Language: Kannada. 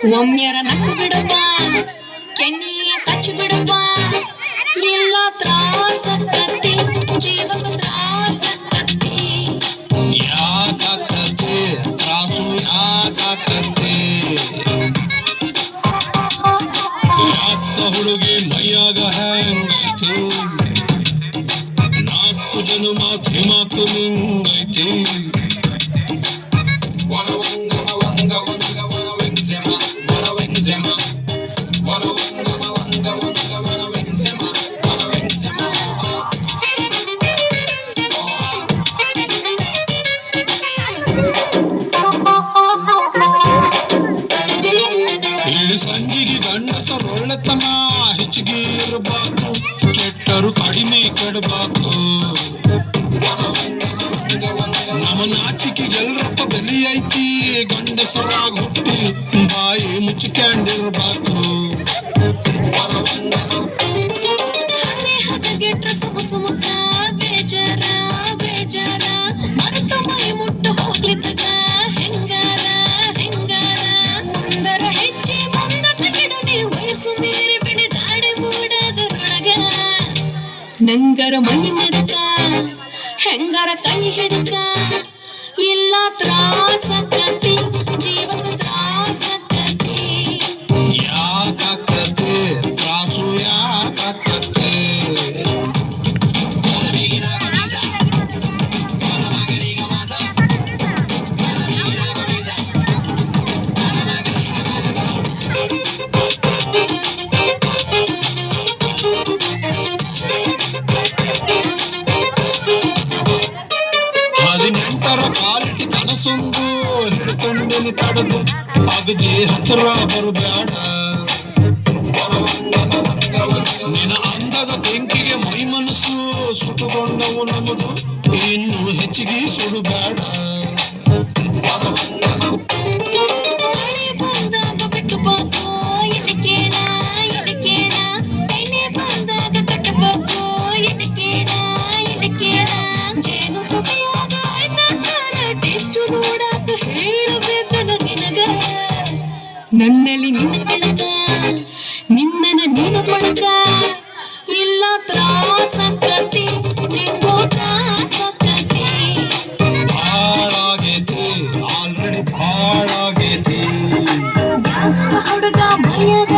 ಒಮ್ಮೆರ ನಕ್ಕು ಬಿಡಪ್ಪ ಕೆನ್ನೆಯ ಕಚ್ಚು ಬಿಡಪ್ಪ ಇಲ್ಲ ತ್ರಾಸಕ್ಕತ್ತಿ ಜೀವಕ ತ್ರಾಸಕ್ಕತ್ತಿ ಯಾಕಾಕತ್ತೆ ತ್ರಾಸು ಯಾಕಾಕತ್ತೆ ಯಾಕ ಹುಡುಗಿ ಮೈಯಾಗ ಹೆಂಗೈತಿ ನಾಲ್ಕು ಜನ್ಮ ಧಿಮಾಕು ನಿಂಗೈತಿ ಗಂಡಸರು ಒಳ್ಳೆತನ ಹೆಚ್ಚಿಗೆ ಇರಬೇಕು ಕೆಟ್ಟರು ಕಡಿಮೆ ಕೆಡಬೇಕು. ನಮ್ಮ ನಾಚಿಕೆ ಎಲ್ರಪ್ಪ ಬೆಲೆ ಐತಿ ಗಂಡಸರಾಗ ಹುಟ್ಟಿ ಬಾಯಿ ಮುಚ್ಚಿಕೊಂಡಿರ್ಬೇಕು ಹಣೆ ಹದಗೆಟ್ರ ಸುಮ ಸುಮಕ ಬೇಜಾರ ಬೇಜಾರ ಮರೆತ ಮೈ ಮುಟ್ಟು ಹೋಗ್ಲಿದ್ದಗ ಹೆಂಗಾರ ಹೆಂಗಾರ ಮುಂದರ ಹೆಜ್ಜೆ ಮುಂದಟ ಗಿಡನೆ ವಯಸ್ಸು ಮೀರಿ ಬಿಡಿದಾಡೆ ಮೂಡದರೊಳಗ ನಂಗರ ಮೈ ನಡಕ ಹೆಂಗಾರ ಕೈ ಹಿಡಕ ಇಲ್ಲ ತ್ರಾಸಕ್ಕತಿ ಜೀವಕ ತ್ರಾಸಕ್ಕತಿ ಯಾಕಾಕತ್ತೆ ತ್ರಾಸು ಯಾಕಾಕತ್ತೆ ಹದಿನೆಂಟರ ಹಿಡ್ಕೊಂಡೇನೆ ತಡೆದು. ಅಗದಿ ಹತ್ರ ಬರಬೇಡ. ನಿನ್ನ ಅಂದದ ಬೆಂಕಿಗೆ ಮೈ ಮನಸ್ಸು ಸುಟ್ಟುಕೊಂಡವು ನಮ್ಮದು ಇನ್ನು ಹೆಚ್ಚಿಗೆ ಸುಡುಬೇಡ. ಮಳೆ ನನ್ನಲ್ಲಿ ನಿನ್ನ ಬೆಳಕ ನಿನ್ನ ನೀನು ಬಳಕ ಇಲ್ಲ ತ್ರಾಸ ಕತಿ ನಿಂಗೋ ತ್ರಾಸ ಹುಡುಗ ಮೈಯದ